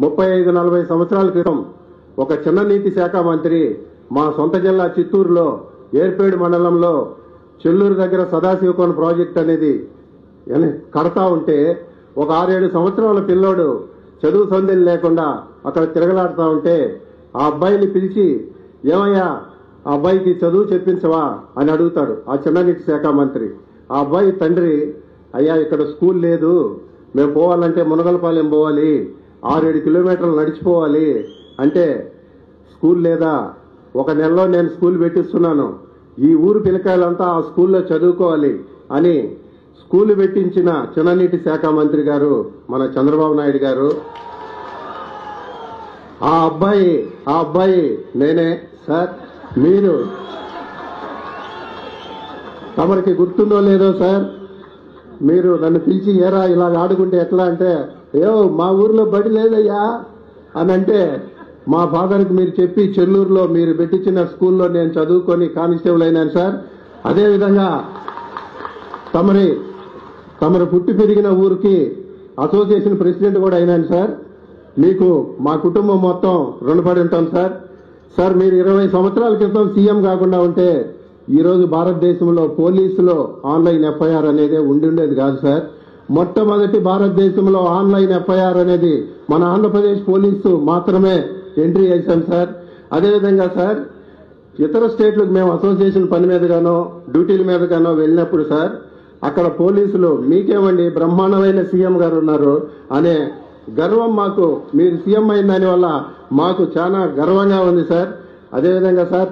ముప్పై ఐదు నలభై సంవత్సరాల క్రితం ఒక చిన్న నీటి శాఖ మంత్రి మా సొంత జిల్లా చిత్తూరులో ఏర్పేడు మండలంలో చెల్లూరు దగ్గర సదాశివకోన ప్రాజెక్ట్ అనేది కడతా ఉంటే ఒక ఆరేడు సంవత్సరాల పిల్లోడు చదువు సంధ్యలు లేకుండా అక్కడ తిరగలాడుతూ ఉంటే ఆ అబ్బాయిని పిలిచి ఏమయ్యా ఆ అబ్బాయికి చదువు చెప్పించవా? అని అడుగుతాడు ఆ చిన్ననీటి శాఖ మంత్రి. ఆ అబ్బాయి తండ్రి అయ్యా ఇక్కడ స్కూల్ లేదు. మేము పోవాలంటే మునగలపాలెం పోవాలి. ఆరేడు కిలోమీటర్లు నడిచిపోవాలి. అంటే స్కూల్ లేదా ఒక నెలలో నేను స్కూల్ పెట్టిస్తున్నాను. ఈ ఊరు పిల్లకాయలంతా ఆ స్కూల్లో చదువుకోవాలి అని స్కూల్ పెట్టించిన చిన్ననీటి శాఖ మంత్రి గారు మన చంద్రబాబు నాయుడు గారు ఆ అబ్బాయి ఆ అబ్బాయి నేనే సార్ మీరు. తమరికి గుర్తుందో లేదో సార్ మీరు నన్ను పిలిచి ఏరా ఇలా ఆడుకుంటే ఎట్లా అంటే ఏవో మా ఊర్లో బడి లేదయ్యా? అని అంటే మా ఫాదర్కి మీరు చెప్పి చెల్లూరులో మీరు పెట్టించిన స్కూల్లో నేను చదువుకొని కానిస్టేబుల్ అయినాను సార్. అదేవిధంగా తమరి తమరు పుట్టి పెరిగిన ఊరికి అసోసియేషన్ ప్రెసిడెంట్ కూడా అయినాను సార్. మీకు మా కుటుంబం మొత్తం రుణపడి ఉంటాం సార్. సార్ మీరు ఇరవై సంవత్సరాల క్రితం సీఎం కాకుండా ఉంటే ఈరోజు భారతదేశంలో పోలీసులో ఆన్లైన్ ఎఫ్ఐఆర్ అనేది ఉండి ఉండేది కాదు సార్. మొట్టమొదటి భారతదేశంలో ఆన్లైన్ ఎఫ్ఐఆర్ అనేది మన ఆంధ్రప్రదేశ్ పోలీసు మాత్రమే ఎంట్రీ చేశాం సార్. అదేవిధంగా సార్ ఇతర స్టేట్లకు మేము అసోసియేషన్ పని మీదగానో డ్యూటీల మీదగానో వెళ్ళినప్పుడు సార్ అక్కడ పోలీసులు మీకేమండి బ్రహ్మాండమైన సీఎం గారు ఉన్నారు అనే గర్వం మాకు మీరు సీఎం అయిన దాని వల్ల మాకు చాలా గర్వంగా ఉంది సార్. అదేవిధంగా సార్